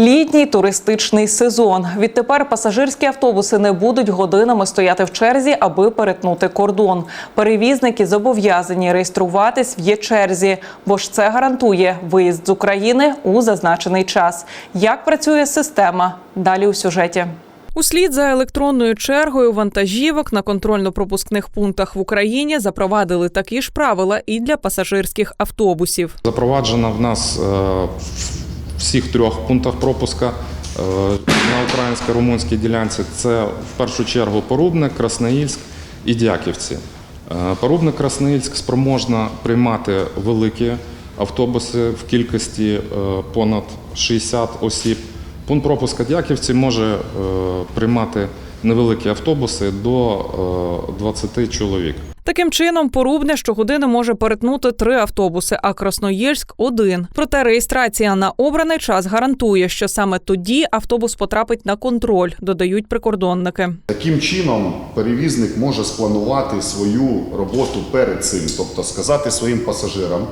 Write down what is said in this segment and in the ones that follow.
Літній туристичний сезон. Відтепер пасажирські автобуси не будуть годинами стояти в черзі, аби перетнути кордон. Перевізники зобов'язані реєструватись в є-черзі, бо ж це гарантує виїзд з України у зазначений час. Як працює система? Далі у сюжеті. Услід за електронною чергою вантажівок на контрольно-пропускних пунктах в Україні запровадили такі ж правила і для пасажирських автобусів. Запроваджена в нас е, всіх трьох пунктах пропуска е, на українсько-румунській ділянці. Це в першу чергу Порубник, Красноїльськ і Дяківці. Е, Порубник Красноїльськ спроможна приймати великі автобуси в кількості е, понад 60 осіб. Пункт пропуска Дяківці може приймати невеликі автобуси до е, 20 чоловік. Таким чином, Порубне щогодини може перетнути три автобуси, а Красноїльськ – один. Проте реєстрація на обраний час гарантує, що саме тоді автобус потрапить на контроль, додають прикордонники. Таким чином перевізник може спланувати свою роботу перед цим, тобто сказати своїм пасажирам,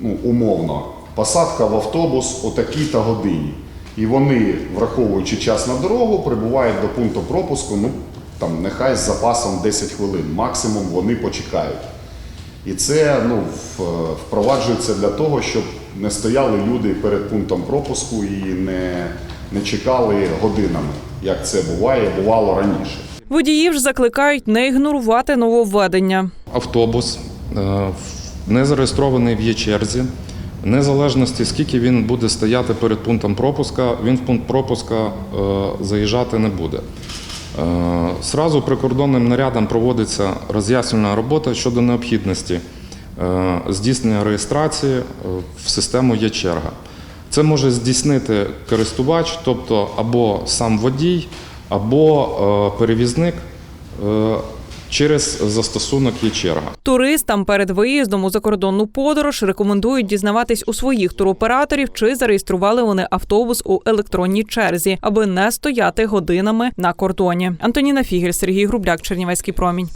ну, умовно, посадка в автобус о такій-то годині. І вони, враховуючи час на дорогу, прибувають до пункту пропуску, ну там нехай з запасом 10 хвилин, максимум вони почекають. І це ну, впроваджується для того, щоб не стояли люди перед пунктом пропуску і не, не чекали годинами, як це буває, бувало раніше. Водіїв ж закликають не ігнорувати нововведення. автобус е, не зареєстрований в є-черзі, незалежності, скільки він буде стояти перед пунктом пропуска, він в пункт пропуска е, заїжджати не буде. Е, Сразу прикордонним нарядом проводиться роз'яснювальна робота щодо необхідності е, здійснення реєстрації е, в систему є-черга. Це може здійснити користувач, тобто або сам водій, або перевізник через застосунок є-черга. Туристам перед виїздом у закордонну подорож рекомендують дізнаватись у своїх туроператорів, чи зареєстрували вони автобус у електронній черзі, аби не стояти годинами на кордоні. Антоніна Фігель, Сергій Грубляк, Чернівецький промінь.